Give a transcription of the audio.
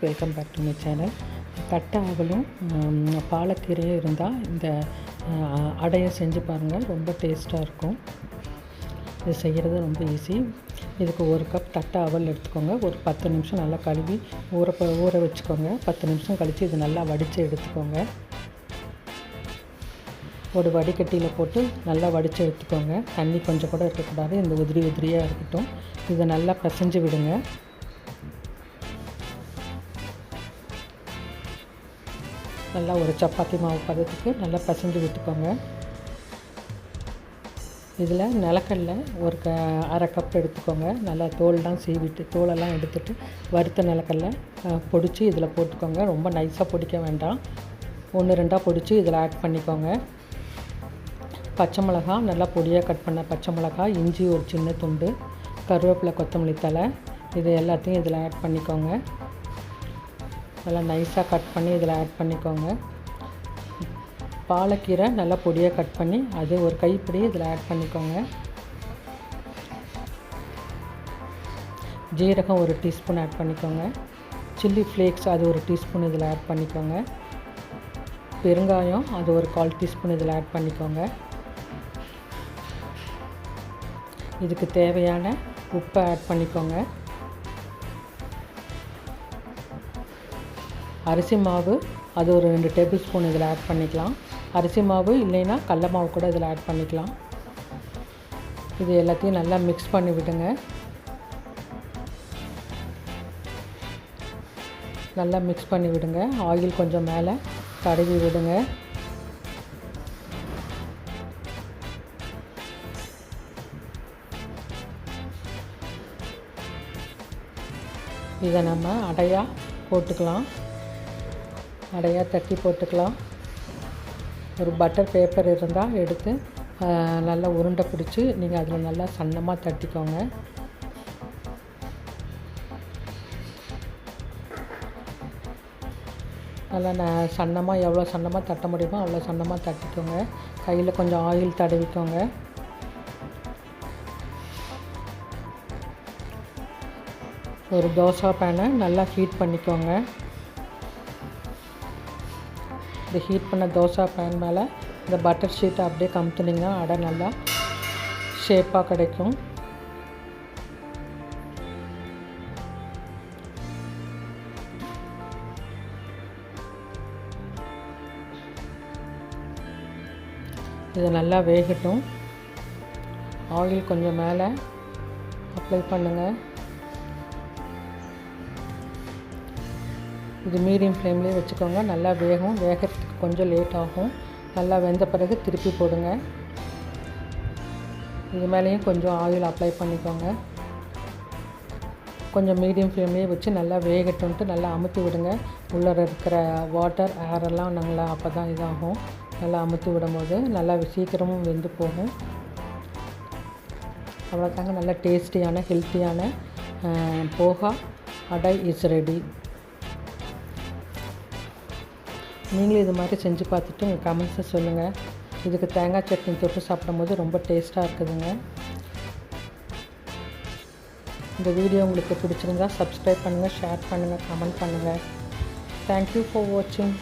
Welcome back to my channel தட்டை அவலும் பாலக்கீரையும் இருந்தால் இந்த அடையை செஞ்சு பாருங்கள். ரொம்ப டேஸ்ட்டாக இருக்கும். இது செய்கிறது ரொம்ப ஈஸி இதுக்கு ஒரு கப் தட்டை அவல் எடுத்துக்கோங்க. ஒரு பத்து நிமிஷம் நல்லா கழுவி ஊற ப- ஊற வச்சுக்கோங்க. பத்து நிமிஷம் கழித்து இது நல்லா வடித்து எடுத்துக்கோங்க. ஒரு வடிகட்டியில் போட்டு நல்லா வடித்து எடுத்துக்கோங்க. தண்ணி கொஞ்சம் கூட இருக்கக்கூடாது. இந்த உதிரி உதிரியாக இருக்கட்டும். இதை நல்லா பிசைஞ்சு விடுங்க. நல்லா ஒரு சப்பாத்தி மாவு பதத்துக்கு நல்லா பிசைஞ்சு விட்டுக்கோங்க. இதில் நிலக்கடல ஒரு க அரை கப் எடுத்துக்கோங்க. நல்லா தோல்லாம் சீவிட்டு தோலெல்லாம் எடுத்துட்டு வறுத்த நிலக்கடல பொடிச்சு இதில் போட்டுக்கோங்க. ரொம்ப நைஸாக பொடிக்க வேண்டாம். ஒன்று ரெண்டாக பொடிச்சு இதில் ஆட் பண்ணிக்கோங்க. பச்சை மிளகா நல்லா பொடியாக கட் பண்ண பச்சை மிளகா இஞ்சி ஒரு சின்ன துண்டு கருவேப்பிலை கொத்தமல்லி தழை இது எல்லாத்தையும் இதில் ஆட் பண்ணிக்கோங்க. நல்லா நைஸாக கட் பண்ணி இதில் ஆட் பண்ணிக்கோங்க. பாலக்கீரை நல்லா பொடியாக கட் பண்ணி அது ஒரு கைப்பிடி இதில் ஆட் பண்ணிக்கோங்க. ஜீரகம் ஒரு டீஸ்பூன் ஆட் பண்ணிக்கோங்க. சில்லி ஃப்ளேக்ஸ் அது ஒரு டீஸ்பூன் இதில் ஆட் பண்ணிக்கோங்க. பெருங்காயம் அது ஒரு கால் டீஸ்பூன் இதில் ஆட் பண்ணிக்கோங்க. இதுக்கு தேவையான உப்பை ஆட் பண்ணிக்கோங்க. அரிசி மாவு அது ஒரு ரெண்டு டேபிள் ஸ்பூன் இதில் ஆட் பண்ணிக்கலாம். அரிசி மாவு இல்லைன்னா கடல மாவு கூட இதில் ஆட் பண்ணிக்கலாம். இது எல்லாத்தையும் நல்லா மிக்ஸ் பண்ணி விடுங்க. நல்லா மிக்ஸ் பண்ணி விடுங்க. ஆயில் கொஞ்சம் மேலே தடவி விடுங்க. இதை நம்ம அடையாக போட்டுக்கலாம். அடையாக தட்டி போட்டுக்கலாம். ஒரு பட்டர் பேப்பர் இருந்தால் எடுத்து நல்லா உருண்டை பிடிச்சி நீங்கள் அதில் நல்லா சன்னமாக தட்டிக்கோங்க. நல்லா நான் சன்னமாக எவ்வளோ சன்னமாக தட்ட முடியுமோ அவ்வளோ சன்னமாக தட்டிக்கோங்க. கையில் கொஞ்சம் ஆயில் தடவிக்கோங்க. ஒரு தோசை பேனை நல்லா ஹீட் பண்ணிக்கோங்க. இந்த ஹீட் பண்ண தோசை பேன் மேலே இந்த பட்டர் ஷீட்டை அப்படியே கமுத்துனிங்கன்னா அடை நல்லா ஷேப்பாக கிடைக்கும். இது நல்லா வேகட்டும். ஆயில் கொஞ்சம் மேலே அப்ளை பண்ணுங்கள் இது மீடியம் ஃப்ளேம்லேயே வச்சுக்கோங்க. நல்லா வேகும். வேகிறதுக்கு கொஞ்சம் லேட் ஆகும். நல்லா வெந்த பிறகு திருப்பி போடுங்க. இது மேலேயும் கொஞ்சம் ஆயில் அப்ளை பண்ணிக்கோங்க. கொஞ்சம் மீடியம் ஃப்ளேம்லேயே வச்சு நல்லா வேகட்டும்ட்டு நல்லா அமுத்தி விடுங்க. உள்ளே இருக்கிற வாட்டர் ஏரெல்லாம் நல்லா அப்போ தான் இதாகும். நல்லா அமுத்தி விடும்போது நல்லா சீக்கிரமும் வெந்து போகும். அவ்வளோதாங்க. நல்லா டேஸ்டியான ஹெல்த்தியான போகா. அடை இஸ் ரெடி நீங்களும் இது மாதிரி செஞ்சு பார்த்துட்டு உங்கள் கமெண்ட்ஸை சொல்லுங்கள் இதுக்கு தேங்காய் சட்னி தொட்டு சாப்பிடும்போது ரொம்ப டேஸ்ட்டாக இருக்குதுங்க. இந்த வீடியோ உங்களுக்கு பிடிச்சிருந்தா சப்ஸ்கிரைப் பண்ணுங்கள் ஷேர் பண்ணுங்கள் கமெண்ட் பண்ணுங்கள் தேங்க்யூ ஃபார் வாட்சிங்